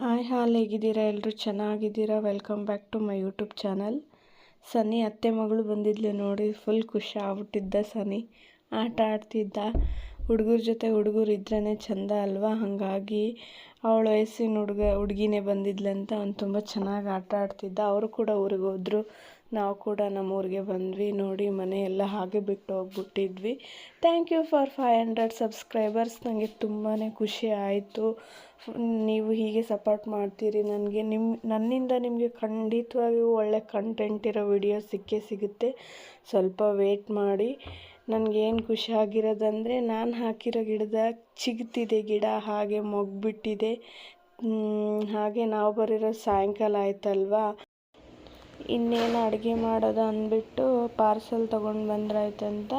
Hi, ಹಾಲ್ ಹೇಗಿದ್ದೀರಾ? ಎಲ್ಲರೂ ಚೆನ್ನಾಗಿದ್ದೀರಾ? Welcome back to my YouTube channel ಸನಿ ಅತ್ತೆ ಮಗಳು ಬಂದಿದ್ಲು ನೋಡಿ ಫುಲ್ ಖುಷಿ ಆಗ್ಬಿಟ್ಟಿದ್ದ ಸನಿ ಆಟ ಆಡ್ತಿದ್ದ. ಹುಡುಗರ ಜೊತೆ ಹುಡುಗರು ಇದ್ರೇ ಚಂದ ಅಲ್ವಾ? ಹಾಗಾಗಿ ಅವಳ ವಯಸ್ಸಿನ ಹುಡುಗ, ಹುಡುಗಿನೇ ಬಂದಿದ್ಲಂತ ಅವ್ನು ತುಂಬ ಚೆನ್ನಾಗಿ ಆಟ ಆಡ್ತಿದ್ದ. ಅವರು ಕೂಡ ಊರಿಗೆ ಹೋದ್ರು. ನಾವು ಕೂಡ ನಮ್ಮ ಊರಿಗೆ ಬಂದ್ವಿ. ನೋಡಿ, ಮನೆ ಎಲ್ಲ ಹಾಗೆ ಬಿಟ್ಟು ಹೋಗ್ಬಿಟ್ಟಿದ್ವಿ. Thank you for five hundred subscribers ನನಗೆ ತುಂಬಾ ಖುಷಿ ಆಯಿತು. ನೀವು ಹೀಗೆ ಸಪೋರ್ಟ್ ಮಾಡ್ತೀರಿ. ನನಗೆ ನಿಮ್ಮ ನನ್ನಿಂದ ನಿಮಗೆ ಖಂಡಿತವಾಗಿಯೂ ಒಳ್ಳೆ ಕಂಟೆಂಟ್ ಇರೋ ವಿಡಿಯೋ ಸಿಕ್ಕೇ ಸಿಗುತ್ತೆ. ಸ್ವಲ್ಪ ವೇಟ್ ಮಾಡಿ. ನನಗೇನು ಖುಷಿ ಆಗಿರೋದಂದರೆ ನಾನು ಹಾಕಿರೋ ಗಿಡದ ಚಿಗುತಿದೆ ಗಿಡ ಹಾಗೆ ಮೊಗ್ಬಿಟ್ಟಿದೆ. ಹಾಗೆ ನಾವು ಬರಿರೋ ಸಾಯಂಕಾಲ ಆಯ್ತಲ್ವಾ? ಇನ್ನೇನು ಅಡುಗೆ ಮಾಡೋದು ಅಂದ್ಬಿಟ್ಟು ಪಾರ್ಸೆಲ್ ತೊಗೊಂಡು ಬಂದ್ರಾಯ್ತಂತ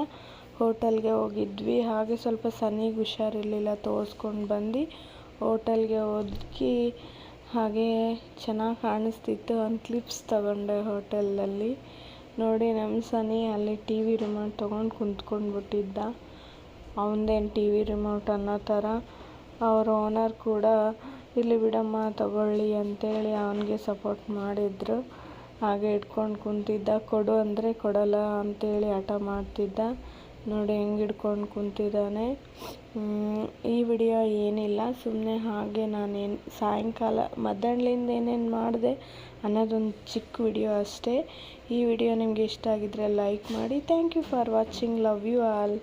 ಹೋಟೆಲ್ಗೆ ಹೋಗಿದ್ವಿ. ಹಾಗೆ ಸ್ವಲ್ಪ ಸನಿಗೆ ಹುಷಾರಿರಲಿಲ್ಲ ತೋರಿಸ್ಕೊಂಡು ಬಂದು ಹೋಟೆಲ್ಗೆ ಹೋಗಿ ಹಾಗೆ ಚೆನ್ನಾಗಿ ಕಾಣಿಸ್ತಿತ್ತು ಒಂದು ಕ್ಲಿಪ್ಸ್ ತಗೊಂಡೆ ಹೋಟೆಲಲ್ಲಿ. ನೋಡಿ ನಮ್ಮ ಸನಿ ಅಲ್ಲಿ ಟಿ ವಿ ರಿಮೋಟ್ ತೊಗೊಂಡು ಕುಂತ್ಕೊಂಡ್ಬಿಟ್ಟಿದ್ದ. ಅವನದೇನು ಟಿ ವಿ ರಿಮೋಟ್ ಅನ್ನೋ ಥರ ಅವ್ರ ಓನರ್ ಕೂಡ, ಇಲ್ಲಿ ಬಿಡಮ್ಮ, ತಗೊಳ್ಳಿ ಅಂತೇಳಿ ಅವನಿಗೆ ಸಪೋರ್ಟ್ ಮಾಡಿದ್ರು. ಹಾಗೆ ಇಟ್ಕೊಂಡು ಕುಂತಿದ್ದ. ಕೊಡು ಅಂದರೆ ಕೊಡಲ್ಲ ಅಂತೇಳಿ ಹಠ ಮಾಡ್ತಿದ್ದ. ನೋಡಿ ಹೆಂಗೆ ಹಿಡ್ಕೊಂಡು ಕುಂತಿದ್ದಾನೆ. ಈ ವಿಡಿಯೋ ಏನಿಲ್ಲ ಸುಮ್ಮನೆ ಹಾಗೆ ನಾನೇನು ಸಾಯಂಕಾಲ ಮಧ್ಯಾಹ್ನಲಿಂದ ಏನೇನು ಮಾಡಿದೆ ಅನ್ನೋದೊಂದು ಚಿಕ್ಕ ವಿಡಿಯೋ ಅಷ್ಟೇ. ಈ ವಿಡಿಯೋ ನಿಮಗೆ ಇಷ್ಟ ಆಗಿದ್ರೆ ಲೈಕ್ ಮಾಡಿ. Thank you for watching. Love you all.